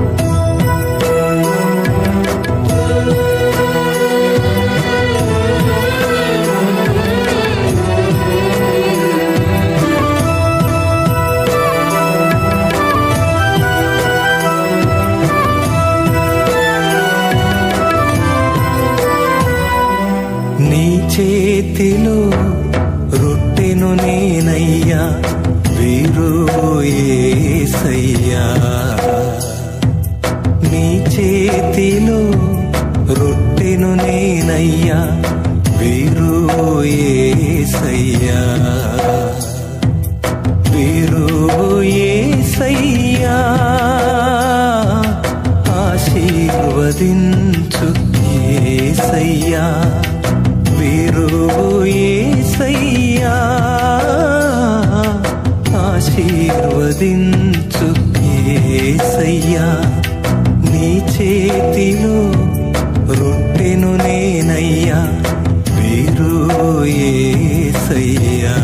నీ నీ చేతిలో రొట్టెను నేనయ్యా వీరు ఏసయ్యా. వీరు ఏసయ్యా ఆశీర్వదించు ఏసయ్యా. వీరు ఏసయ్యా ఆశీర్వదించు ఏసయ్యా. నీ చేతిలో రొట్టెను నేనయ్యా వీరు ఏసయ్యా.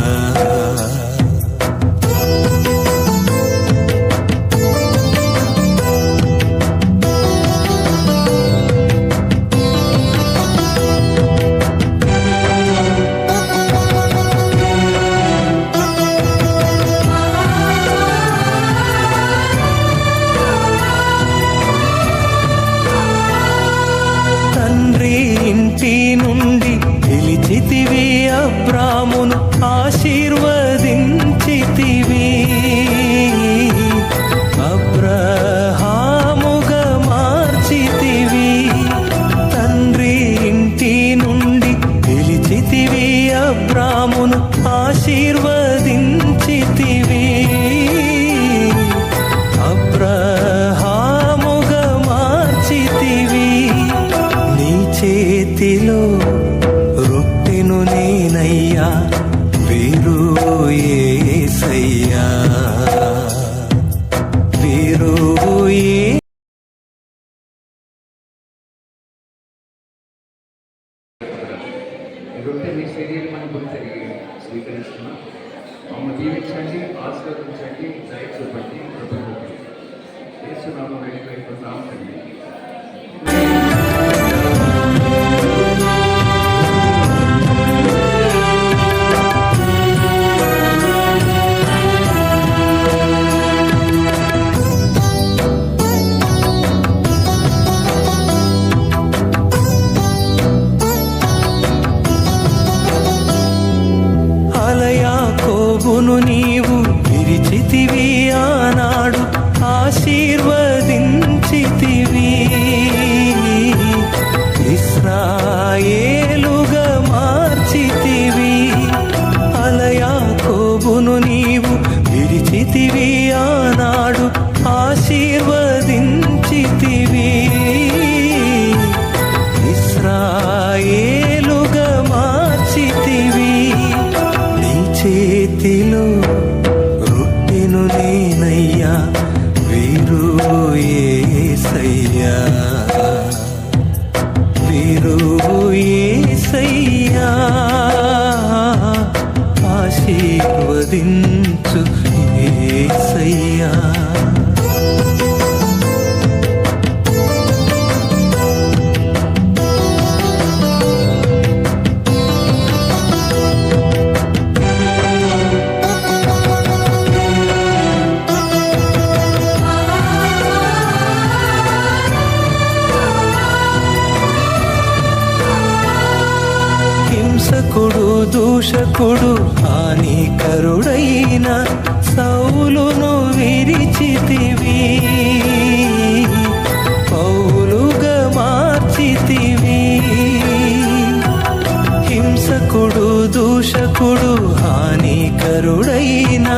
మమ్మల్ని దీవించండి ఆశీర్వదించండి దయ చూపండి కృపను చేస్తున్నాము వెళ్ళిపోయిపోతాం తండ్రి చేతిలో రొట్టెను నేనయ్యా వీరు ఏసయ్యా. వీరు ఏసయ్యా. ఆశీర్వదించు దూషకుడు హానికరుడైన సౌలును విరిచితివి. పౌలుగా మార్చితివి. హింసకుడు దూషకుడు హానికరుడైన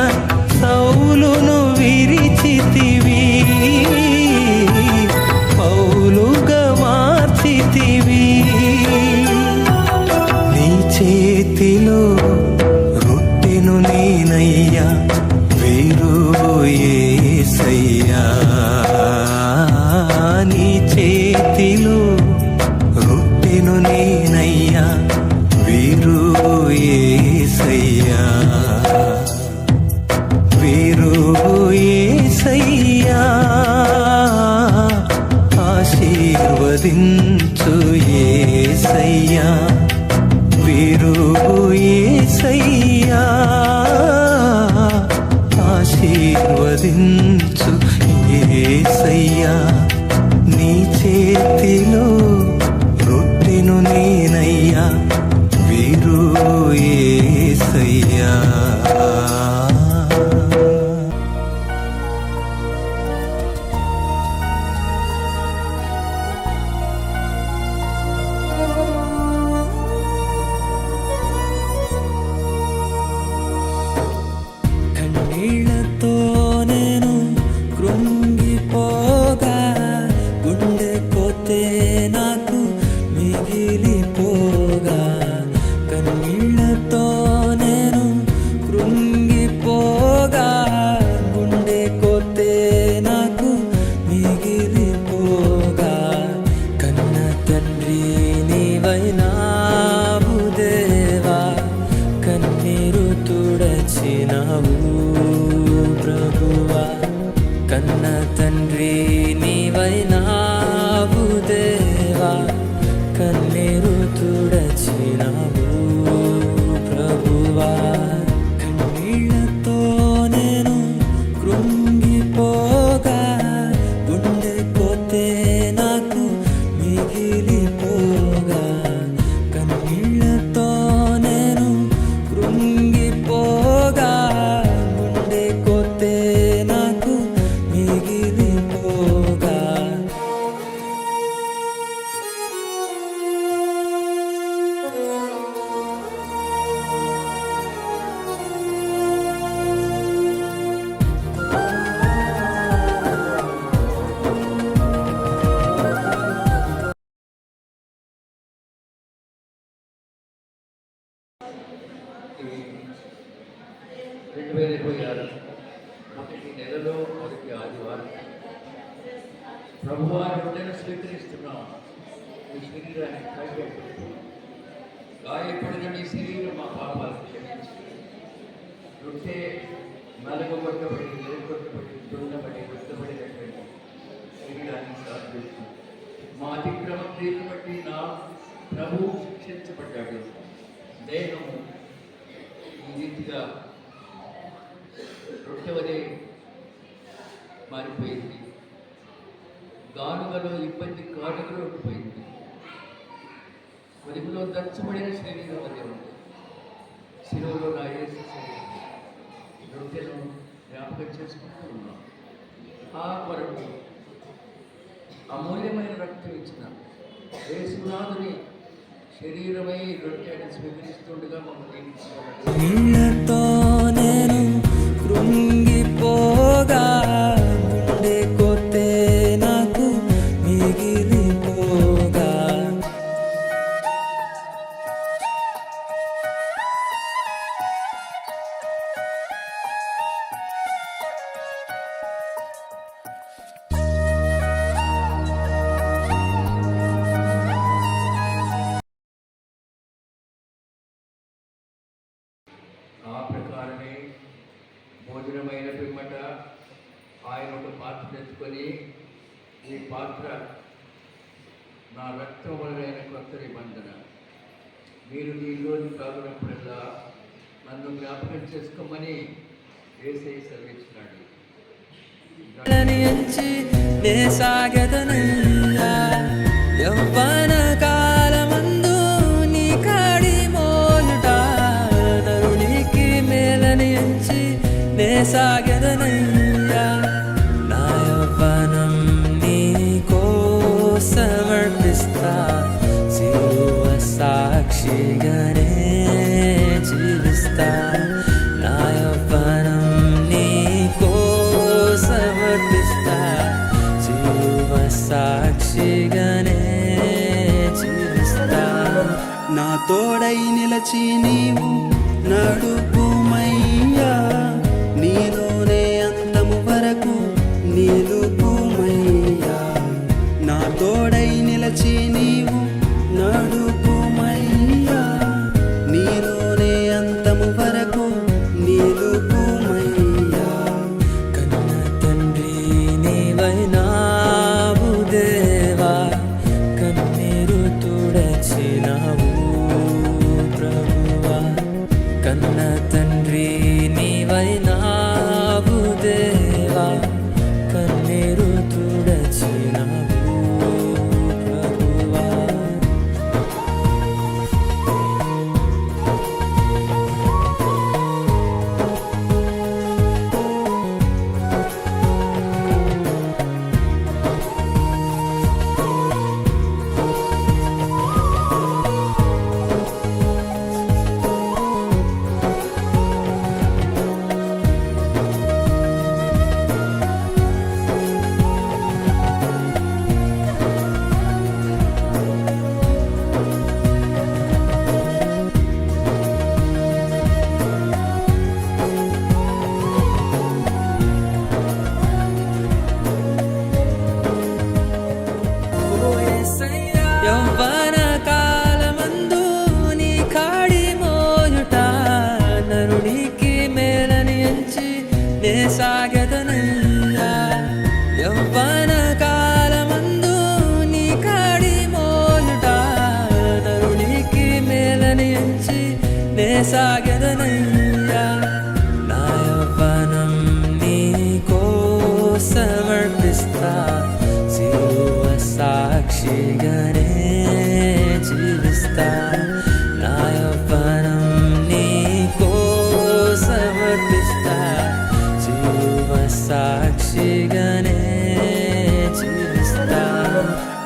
ప్రభువారి స్వీకరిస్తున్నాం. ఈ శరీరాన్ని కైపెట్టు గాయపడిన మీ శరీరం మా పాపాలు క్షమించి రొట్టె నలగొట్టబడి నిలగొట్టబడి దున్నబడి వృద్ధపడినటువంటి శరీరాన్ని సాధిస్తుంది మా అతిక్రమ క్రియను బట్టి నా ప్రభు శిక్షించబడ్డాడు. దేహము ఈ రీతిగా రొట్టె రొట్టెవలే మారిపోయింది. గానుగలో ఇబ్బంది కానుగలో ఉండిపోయింది పొదుపులో దచ్చబడిన శరీరం వలె ఉంది శిలువలో నా యేసు శరీరం. రొట్టెను జ్ఞాపకం చేసుకుంటూ ఉన్నాం. ఆ కొరకు అమూల్యమైన రక్తం ఇచ్చిన యేసునాథుని శరీరమై రొట్టె అని స్వీకరిస్తుండగా మమ్మల్ని నేను కృంగి ఆయన పాత్ర తెచ్చుకొని ఈ పాత్ర నా రక్తం వలన కొత్త నిబంధన మీరు దీనిలోని తాగునప్పుడల్లా నన్ను జ్ఞాపకం చేసుకోమని వేసే సెలవిచ్చినాడు. నే సాగదనయ్యా యవ్వన కాలమందు నీ కాడి మోయుట మేలని ఎంచి నే నిలచి సమర్పిస్తా జీవ సాక్షిగానే జీవిస్తా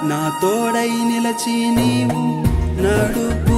నా తోడై నిలచి నీవు నడుపు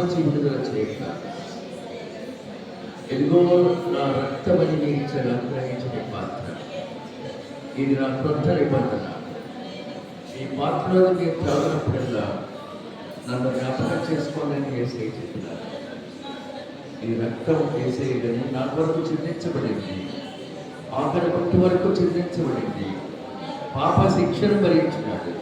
నుంచి విడుదల చేయక ఎందుకో నా రక్తమని మీరు ఇచ్చిన అనుగ్రహించిన పాత్ర. ఇది నా కొత్త నిబంధన. ఈ పాత్రలో మీరు త్రాగినప్పుడల్లా నన్ను జ్ఞాపకం చేసుకోవాలని వేసే చెప్పినారు. ఈ రక్తం వేసేయడని నా వరకు చిందించబడింది. ఆఖరి కొట్టు వరకు చిందించబడింది. పాప శిక్షను భరించినాడు.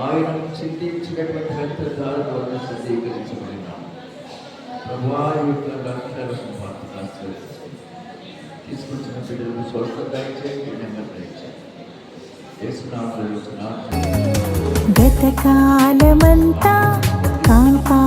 ఆయన చింతించినటువంటి రక్తదారు వలన శుద్ధీకరించబడినాం ప్రభువా ఈ యొక్క రక్తాలను మాత్రం తీసుకొచ్చిన బిడ్డలకు స్వస్థత దయచేయండి నెమ్మది దయచేయండి. గతకాలమంతా కాంపా